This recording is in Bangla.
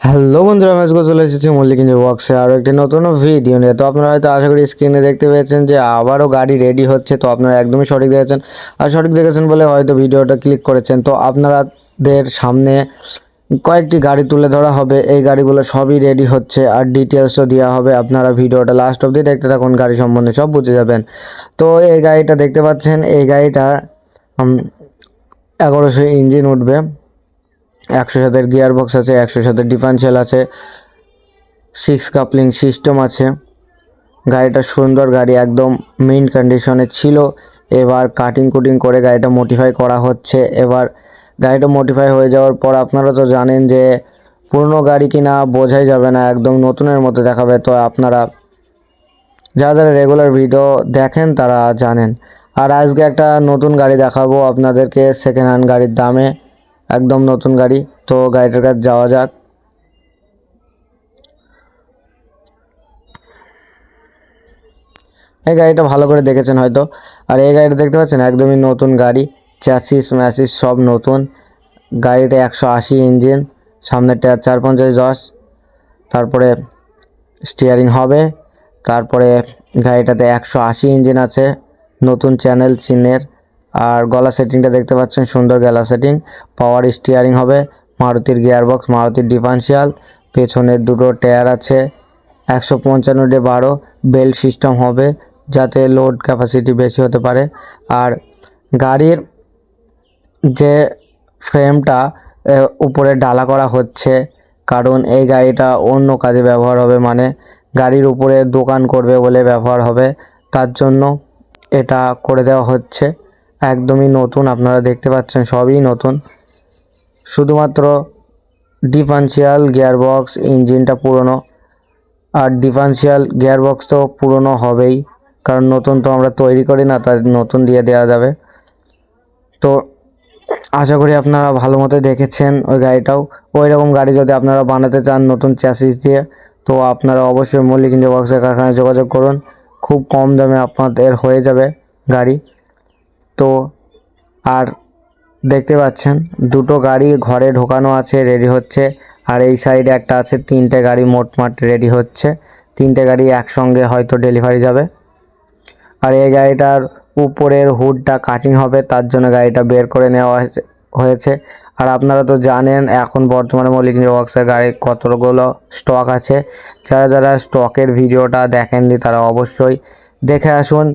হ্যালো বন্ধুরা, আমি আজকে চলে এসেছি মল্লিক ওয়ার্কসে আরও একটি নতুন ভিডিও নিয়ে। তো আপনারা হয়তো আশা করি স্ক্রিনে দেখতে পেয়েছেন যে আবারও গাড়ি রেডি হচ্ছে। তো আপনারা একদমই সঠিক দেখেছেন। আর সঠিক দেখেছেন বলে হয়তো ভিডিওটা ক্লিক করেছেন। তো আপনারাদের সামনে কয়েকটি গাড়ি তুলে ধরা হবে। এই গাড়িগুলো সবই রেডি হচ্ছে। আর ডিটেলসও দেওয়া হবে। আপনারা ভিডিওটা লাস্ট অবধি দেখতে থাকুন। গাড়ি সম্বন্ধে সব বুঝে যাবেন। তো এই গাড়িটা দেখতে পাচ্ছেন। এই গাড়িটা এগারোশো ইঞ্জিন উঠবে। একশো সাতের গিয়ার বক্স আছে একশো সাতের ডিফারেন্সিয়াল আছে, সিক্স কাপলিং সিস্টেম আছে। গাড়িটা সুন্দর, গাড়ি একদম মেইন কন্ডিশনে ছিল। এবার কাটিং কুটিং করে গাড়িটা মডিফাই করা হচ্ছে। এবার গাড়িটা মডিফাই হয়ে যাওয়ার পর আপনারা তো জানেন যে পুরনো গাড়ি কিনা বোঝাই যাবে না, একদম নতুনের মতো দেখাবে। তো আপনারা যারা যারা রেগুলার ভিডিও দেখেন তারা জানেন। আর আজকে একটা নতুন গাড়ি দেখাবো আপনাদেরকে সেকেন্ড হ্যান্ড গাড়ির দামে। একদম নতুন গাড়ি। তো গাড়িটার কাছে যাওয়া যাক। এই গাড়িটা ভালো করে দেখেছেন হয়তো। আর এই গাড়িটা দেখতে পাচ্ছেন? একদমই নতুন গাড়ি। চ্যাসিস ম্যাসিস সব নতুন। গাড়িটা একশো আশি ইঞ্জিন। সামনেটা চার পঞ্চাশ দশ তারপরে স্টিয়ারিং হবে। তারপরে গাড়িটাতে একশো আশি ইঞ্জিন আছে। নতুন চ্যানেল চিনের আর গলা সেটিংটা দেখতে পাচ্ছেন, সুন্দর গলা সেটিং পাওয়ার স্টিয়ারিং হবে, মারুতির গিয়ারবক্স মারুতির ডিফারেন্সিয়াল পেছনের দুটো টায়ার আছে, একশো পঞ্চান্ন ডে বারো। বেল্ট সিস্টেম হবে, যাতে লোড ক্যাপাসিটি বেশি হতে পারে। আর গাড়ির যে ফ্রেমটা উপরে ডালা করা হচ্ছে, কারণ এই গাড়িটা অন্য কাজে ব্যবহার হবে মানে গাড়ির উপরে দোকান করবে বলে ব্যবহার হবে। তার জন্য এটা করে দেওয়া হচ্ছে। একদমই নতুন, আপনারা দেখতে পাচ্ছেন সবই নতুন। শুধুমাত্র ডিফারেন্সিয়াল গিয়ারবক্স ইঞ্জিনটা পুরনো। আর ডিফারেন্সিয়াল গিয়ারবক্স তো পুরনো হবেই, কারণ নতুন তো আমরা তৈরি করি না, তাই নতুন দিয়ে দেওয়া যাবে। তো আশা করি আপনারা ভালো মতো দেখেছেন ওই গাড়িটাও। ওই রকম গাড়ি যদি আপনারা বানাতে চান নতুন চ্যাসিস দিয়ে, তো আপনারা অবশ্যই মল্লিক ইন্ডিয়া বক্সের কারখানায় যোগাযোগ করুন। খুব কম দামে আপনাদের হয়ে যাবে গাড়ি। তো আর দেখতে পাচ্ছেন, দুটো গাড়ি ঘরে ঢোকানো আছে রেডি হচ্ছে। আর এই সাইডে একটা আছে, তিনটে গাড়ি মোটমাট রেডি হচ্ছে। তিনটে গাড়ি একসঙ্গে হয়তো ডেলিভারি যাবে। আর এই গাড়িটার উপরের হুডটা কাটিং হবে, তার জন্য গাড়িটা বের করে নেওয়া হয়েছে- আর আপনারা তো জানেন, এখন বর্তমানে মল্লিক ওয়ার্কসের গাড়ি কতগুলো স্টক আছে। যারা যারা স্টকের ভিডিওটা দেখেননি, তারা অবশ্যই দেখে আসুন।